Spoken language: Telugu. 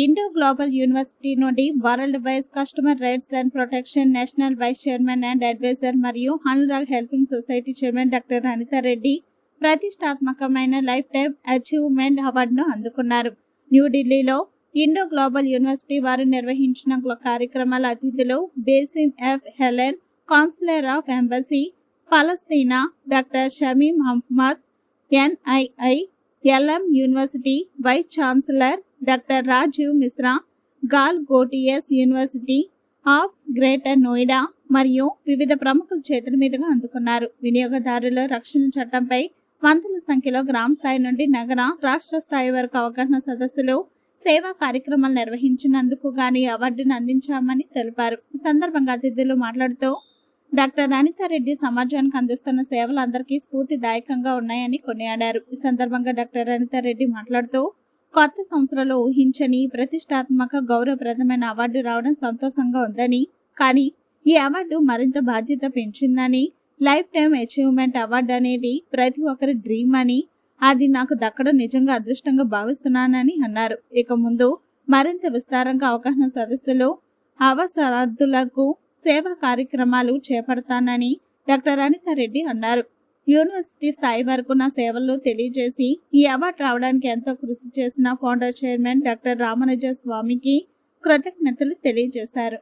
ఇండో గ్లోబల్ యూనివర్సిటీ నుండి world wide customer rights and protection national vice chairman and advisor మరియు Anurag helping society chairman doctor Anitha Reddy ప్రతిష్టాత్మకమైన లైఫ్ టైం అచీవ్మెంట్ అవార్డును అందుకున్నారు. న్యూఢిల్లీలో ఇండో గ్లోబల్ యూనివర్సిటీ వారు నిర్వహించిన కార్యక్రమాల అతిథులు basin F Helen councillor of embassy Palestine doctor Shamim Ahmed NII LM university vice chancellor doctor Rajiv Mishra Galgotias university of greater Noida మరియు వివిధ ప్రముఖుల చేతుల మీదుగా అందుకున్నారు. వినియోగదారుల రక్షణ చట్టంపై వందల సంఖ్యలో గ్రామ స్థాయి నుండి నగర రాష్ట్ర స్థాయి వరకు అవగాహన సదస్సులు సేవా కార్యక్రమాలు నిర్వహించినందుకు గాని అవార్డును అందించామని తెలిపారు. ఈ సందర్భంగా అతిథులు మాట్లాడుతూ డాక్టర్ అనితారెడ్డి సమాజానికి అందిస్తున్న సేవలు అందరికీ స్ఫూర్తిదాయకంగా ఉన్నాయని కొనియాడారు. ఈ సందర్భంగా డాక్టర్ అనితారెడ్డి మాట్లాడుతూ కొత్త సంవత్సరంలో ఊహించని ప్రతిష్టాత్మక గౌరవప్రదమైన అవార్డు రావడం సంతోషంగా ఉందని కానీ ఈ అవార్డు మరింత బాధ్యత పెంచిందని లైఫ్ టైం అచీవ్మెంట్ అవార్డు అనేది ప్రతి ఒక్కరి డ్రీమ్ అని అది నాకు దక్కడం నిజంగా అదృష్టంగా భావిస్తున్నానని అన్నారు. ఇక ముందు మరింత విస్తారంగా అవగాహన సదస్సులో అవసరార్థులకు సేవా కార్యక్రమాలు చేపడతానని డాక్టర్ అనితారెడ్డి అన్నారు. యూనివర్సిటీ స్థాయి వరకు నా సేవలు తెలియజేసి ఈ అవార్డు రావడానికి ఎంతో కృషి చేసిన ఫౌండర్ చైర్మన్ డాక్టర్ రామనుజ స్వామికి కృతజ్ఞతలు తెలియజేశారు.